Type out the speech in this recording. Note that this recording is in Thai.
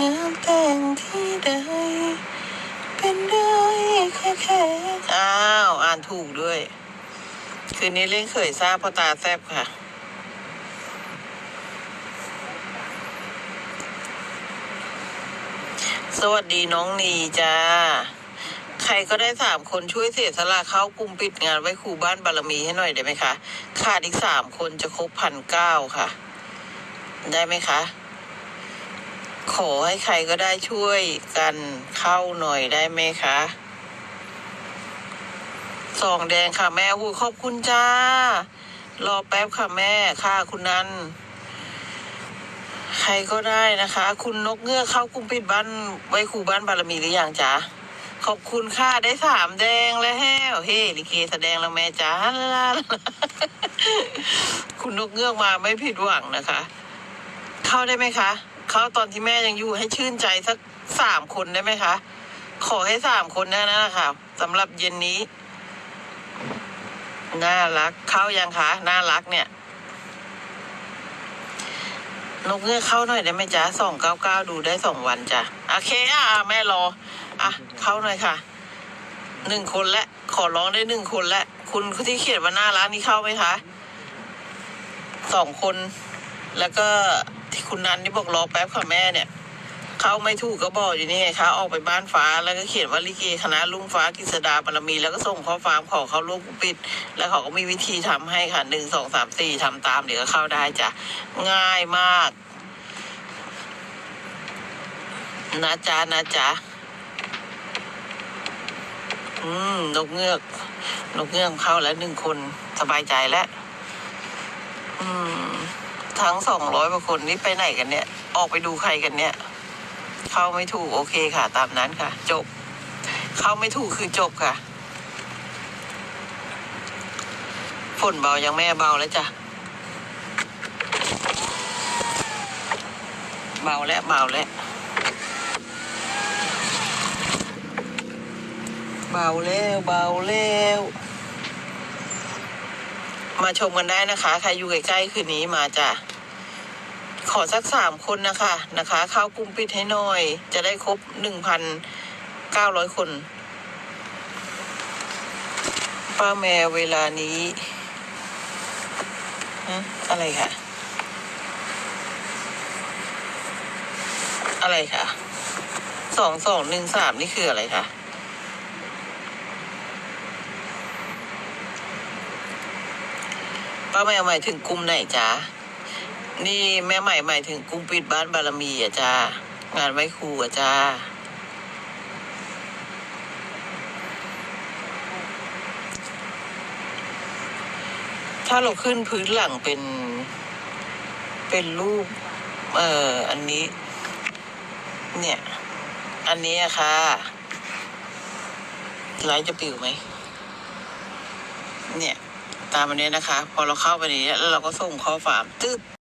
แต่งที่ใดเป็นได้แค่แค่อ้าว อ่านถูกด้วย คืนนี้เล่นเขยทราบพ่อตาแซบค่ะ สวัสดีน้องนีจ้า ใครก็ได้สามคนช่วยเสียสละเข้ากลุ่มปิดงานไว้ครูบ้านบารมีให้หน่อยได้ไหมคะ ขาดอีกสามคนจะครบพันเก้าค่ะ ได้ไหมคะ ขอให้ใครก็ได้ช่วยกันเข้าหน่อยได้ไหมคะสองแดงค่ะแม่หูขอบคุณจ้า รอแป๊บค่ะแม่ค่ะคุณนันใครก็ได้นะคะ คุณนกเงือกเข้ากลุ่มปิดบ้านไว้ครูบ้านบารมีหรือยังจ๊ะขอบคุณค่ะได้สามแดงแล้วแฮวเฮ้ลิเกแสดงแล้วแม่จ้าลาลาคุณนกเงือกมาไม่ผิดหวังนะคะ เข้าได้ไหมคะ เข้าตอนที่แม่ยังอยู่ให้ชื่นใจสักสามคนได้ไหมคะ ขอให้สามคนแน่นนะคะสำหรับเย็นนี้ น่ารักเข้ายังคะ น่ารักเนี่ย นกเงือกเข้าหน่อยได้ไหมจ๊ะสองเก้าเก้าดูได้สองวันจ้ะโอเคอะแม่รอ อะ เข้าหน่อยค่ะหนึ่งคนและขอร้องได้หนึ่งคนและคุณที่เขียนว่าน่ารักนี่เข้าไหมคะสองคนแล้วก็ คุณนันที่บอกรอแป๊บค่ะแม่เนี่ย เข้าไม่ถูกก็บอกอยู่นี่ไงคะออกไปบ้านฟ้าแล้วก็เขียนว่าลิเกคณะลุงฟ้ากฤษดาบารมี แล้วก็ส่งข้อความขอเขาร่วมกปิด แล้วเขาก็มีวิธีทำให้ค่ะหนึ่งสองสามสี่ทำตามเดี๋ยวก็เข้าได้จ้ะง่ายมาก นะจ๊ะนะจ๊ะอืมนกเงือกนกเงือกเข้าแล้วหนึ่งคนสบายใจแล้ว อืม ทั้งสองร้อยกว่าคนนี่ไปไหนกันเนี่ย ออกไปดูใครกันเนี่ย เข้าไม่ถูกโอเคค่ะ ตามนั้นค่ะ จบ เข้าไม่ถูกคือจบค่ะ ฝนเบายังแม่เบาแล้วจ้ะ เบาแล้วเบาแล้วเบาแล้วเบาแล้ว มาชมกันได้นะคะ ใครอยู่ใกล้ๆคืนนี้มาจ้ะขอสักสามคนนะคะนะคะ เข้ากลุ่มปิดให้หน่อย จะได้ครบหนึ่งพันเก้าร้อยคน ป้าแมวเวลานี้ฮะอะไรคะอะไรคะสองสองหนึ่งสามนี่คืออะไรคะ ป้าแมวหมายถึงกลุ่มไหนจ๊ะ นี่แม่ใหม่หมายถึงกรุงปิดบ้านบารมีอะจ้างานไหว้ครูอะจ้าถ้าเราขึ้นพื้นหลังเป็น เป็นรูป เอ่อ อันนี้ เนี่ย อันนี้อะค่ะไลท์จะปิวไหม เนี่ย ตามอันนี้นะคะ พอเราเข้าไปในนี้แล้วเราก็ส่งข้อความตึ๊ด